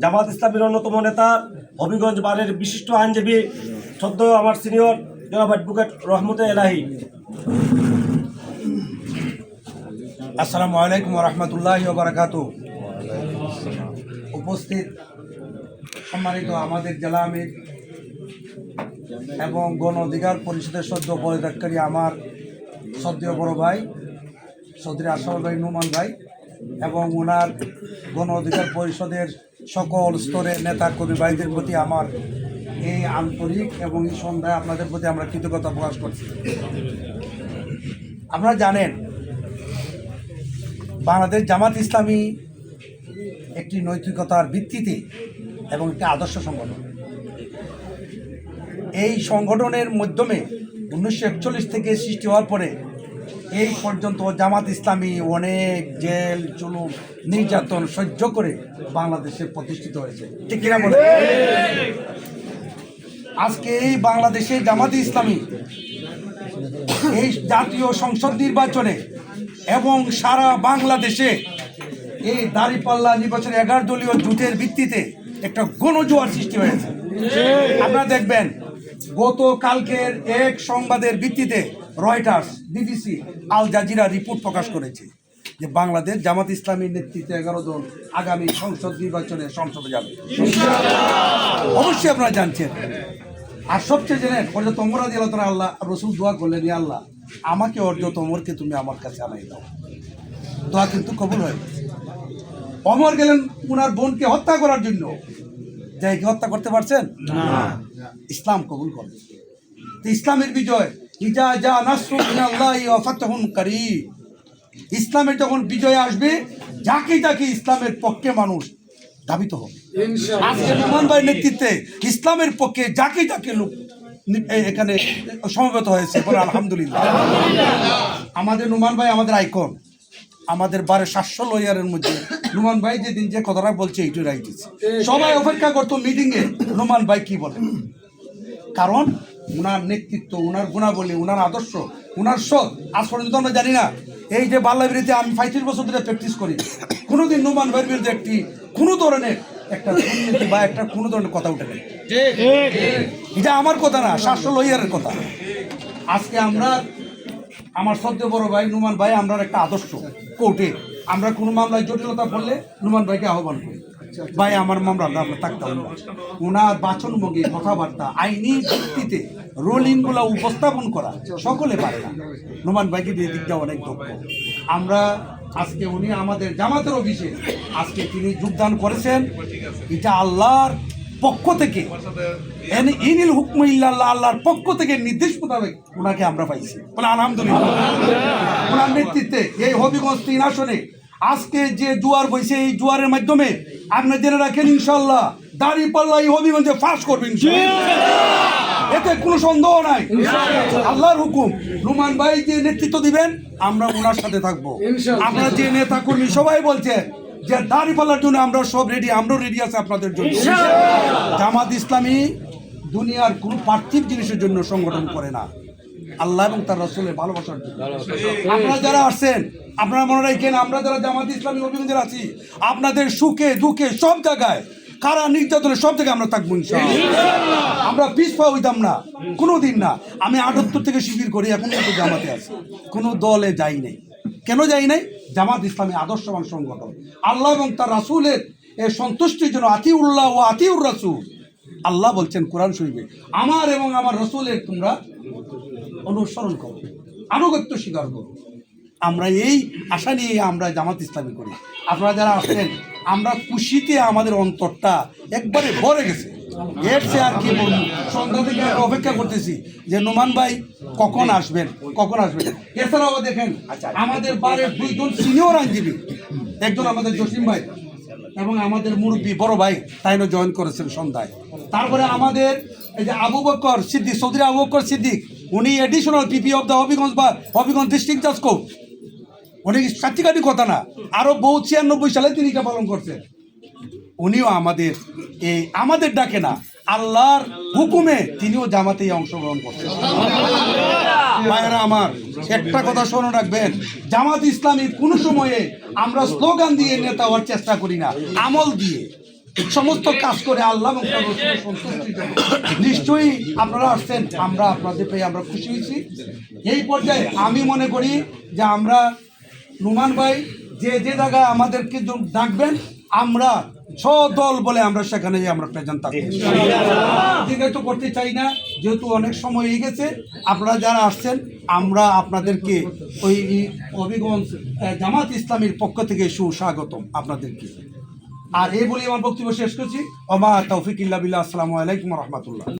জামাত ইসলামের অন্যতম নেতা, হবিগঞ্জ বারের বিশিষ্ট আইনজীবী, সদ্য আমার সিনিয়র জনাব অ্যাডভোকেট রহমতে এলাহি। আসসালামু আলাইকুম রহমতুল্লাহ বারাকাতু উপস্থিত সম্মানিত আমাদের জেলা আমির এবং গণ অধিকার পরিষদের সদ্য পরিত্যাগকারী আমার সদ্য বড় ভাই সদরি আশরাফ ভাই নুমান ভাই। এবং ওনার গণ অধিকার পরিষদের সকল স্তরের নেতা কর্মী প্রতি আমার এই আন্তরিক এবং এই সন্ধ্যায় আপনাদের প্রতি আমরা কৃতজ্ঞতা প্রকাশ করছি। আপনারা জানেন, বাংলাদেশ জামাত ইসলামী একটি নৈতিকতার ভিত্তিতে এবং একটি আদর্শ সংগঠন। এই সংগঠনের মাধ্যমে উনিশশো একচল্লিশ থেকে সৃষ্টি হওয়ার পরে এই পর্যন্ত জামাত ইসলামী অনেক জেল, জুলুম, নির্যাতন সহ্য করে বাংলাদেশে প্রতিষ্ঠিত হয়েছে। ঠিক কিনা বলে আজকে এই বাংলাদেশে জামাত ইসলামী এই জাতীয় সংসদ নির্বাচনে এবং সারা বাংলাদেশে এই দাঁড়িপাল্লা নির্বাচনে এগারো দলীয় জোটের ভিত্তিতে একটা গণজোয়ার সৃষ্টি হয়েছে। আপনারা দেখবেন, গতকালকের এক সংবাদের ভিত্তিতে Reuters BBC Al Jazeera report প্রকাশ করেছে যে বাংলাদেশ জামাত ইসলামীর নেতৃত্বে এগারো জন আগামী সংসদ নির্বাচনে সংসদে যাবে। অবশ্যই আপনারা জানছেন। আর সবচেয়ে জেনে পর্যন্ত তোমরা দিল তোরা আল্লাহ রসুল দোয়া করলেন আল্লাহ আমাকে অর্জ তোমরকে তুমি আমার কাছে আনাই দাও। দোয়া কিন্তু কবুল হয়ে। অমর গেলেন উনার বোনকে হত্যা করার জন্য। যাই কি হত্যা করতে পারছেন? ইসলাম কবুল করবে। তো ইসলামের বিজয় ইজা যা নাসরু মিনাল্লাহি ওয়া ফাতহুন কারীব ইসলামের যখন বিজয় আসবে যাকে যাকে ইসলামের পক্ষে মানুষ ধাবিত হবে। আজকে রহমান ভাইয়ের নেতৃত্বে ইসলামের পক্ষে যাকে যাকে লোক এখানে সমবেত হয়েছে বলে আলহামদুলিল্লাহ। আমাদের নুমান ভাই আমাদের আইকন। আমাদের বারে সাতশো লয়ারের মধ্যে। নুমান ভাই যেদিন যে কথাটা বলছে এইটাই রাইটেছে সবাই অপেক্ষা করতো মিটিংয়ে নুমান ভাই কি বলে? কারণ উনার নেতৃত্ব, উনার গুণাবলী, উনার আদর্শ, উনার সৎ আজ পর্যন্ত আমরা জানি না, এই যে বাল্লা বিরুদ্ধে আমি পঁয়ত্রিশ বছর ধরে প্র্যাকটিস করি, কোনোদিন নোমান ভাইয়ের বিরুদ্ধে একটি কোনো ধরনের একটা দুর্নীতি বা একটা কোনো ধরনের কথা উঠে নেই। এটা আমার কথা না, শাস্ত্র লইয়ারের কথা। আজকে আমরা, আমার সদ্য বড় ভাই নুমান ভাই আমরা একটা আদর্শ, কোর্টে। আমরা কোনো মামলায় জটিলতা পড়লে নুমান ভাইকে আহ্বান করি। ভাই, আমার মামলা আমরা থাকতাম না। ওনার বাচন মগে কথাবার্তা, আইনি ভিত্তিতে রোলিংগুলো উপস্থাপন করা সকলে পারে না। নুমান ভাইকে দিয়ে দিকটা অনেক দক্ষ আমরা আজকে উনি আমাদের জামাতের অফিসে, আজকে তিনি যোগদান করেছেন। এটা আল্লাহর পক্ষ থেকে ইনিল হুকম ইল্লাল্লাহ, আল্লাহর পক্ষ থেকে নির্দেশ মোতাবেক ওনাকে আমরা পাইছি। বলে আলহামদুলিল্লাহ। ওনার নেতৃত্বে এই হবিগঞ্জ তিন আসনে আজকে যে জুয়ার বইছে এই জুয়ারের মাধ্যমে আপনি জেনে রাখেন ইনশাল্লাহ দাড়ি পাল্লা এই হবিগঞ্জে ফাঁস করবেন এতে কোনো সন্দেহ নাই। আল্লাহর হুকুম। রুমান ভাই যে নেতৃত্ব দিবেন আমরা ওনার সাথে থাকব। আপনারা যে নেতা কর্মী সবাই বলছে যে দাড়ি পাল্লার জন্য আমরা সব রেডি আমরাও রেডি আছে আপনাদের জন্য। জামাত ইসলামী দুনিয়ার কোনো পার্থিব জিনিসের জন্য সংগঠন করে না। আল্লাহ এবং তার রসুলের ভালোবাসার জন্য। আপনারা যারা আসছেন আপনারা মনে রাখেন আমরা যারা জামাত ইসলামী অভিযোগের আছি আপনাদের সুখে দুঃখে সব জায়গায় কারা নির্যাতনে সব জায়গায় আমরা থাকব। আমরা পিছপা হইতাম না কোনো দিন না। আমি আটাত্তর থেকে শিবির করি এখন কিন্তু জামাতে আছি। কোনো দলে যাই নাই। কেন যাই নাই? জামাত ইসলামী আদর্শবান সংগঠন। আল্লাহ এবং তার রাসুলের এ সন্তুষ্টির জন্য আতিউল্লাহ ও আতিউর রাসুল। আল্লাহ বলছেন কোরআন শরীফে আমার এবং আমার রসুলের তোমরা অনুসরণ করো আনুগত্য স্বীকার করো। আমরা এই আশা নিয়ে আমরা জামাত ইসলামী করি। আপনারা যারা আসছেন আমরা খুশিতে আমাদের অন্তরটা একবারে ভরে গেছে। এর চেয়ে আর কি বলব? সন্ধ্যা থেকে আমরা অপেক্ষা করতেছি যে নোমান ভাই কখন আসবেন? কখন আসবেন? এছাড়াও দেখেন আমাদের বারের দুইজন সিনিয়র আইনজীবী একজন আমাদের জসিম ভাই এবং আমাদের মুরব্বী বড় ভাই তাইনও জয়েন করেছেন সন্ধ্যায়। তারপরে আমাদের এই যে আবু বকর সিদ্দিক চৌধুরী আবু বকর সিদ্দিক উনি additional PP of the Habiganj বা হবিগঞ্জ ডিস্ট্রিক্ট জাজ কোর্ট উনি সার্টিকাটি কথা না। আরও বহু ছিয়ানব্বই সালে তিনি এটা পালন করছেন। উনিও আমাদের এই আমাদের ডাকে না, আল্লাহর হুকুমে তিনিও জামাতেই অংশগ্রহণ করছেন। আমার, একটা কথা স্মরণ রাখবেন, জামাত ইসলামী কোনো সময়ে আমরা স্লোগান দিয়ে নেতা হওয়ার চেষ্টা করি না, আমল দিয়ে। সমস্ত কাজ করে আল্লাহ। নিশ্চয়ই আপনারা আসছেন, আমরা আপনাদের পেয়ে আমরা খুশি হয়েছি। এই পর্যায়ে আমি মনে করি যে আমরা নুমান ভাই, যে যে জায়গায় আমাদেরকে ডাকবেন, আমরা দল বলে আমরা সেখানে আমরা প্রেজেন্ট থাকব। দীর্ঘায়িত করতে চাই না, যেহেতু অনেক সময় হয়ে গেছে, আপনারা যারা আসছেন, আমরা আপনাদেরকে ওই হবিগঞ্জ জামাত ইসলামীর পক্ষ থেকে সুস্বাগতম আপনাদেরকে। আর এই বলে আমার বক্তব্য শেষ করছি। ওমা তৌফিক ইল্লা বিল্লাহ। আসসালামু আলাইকুম রহমতুল্লাহ।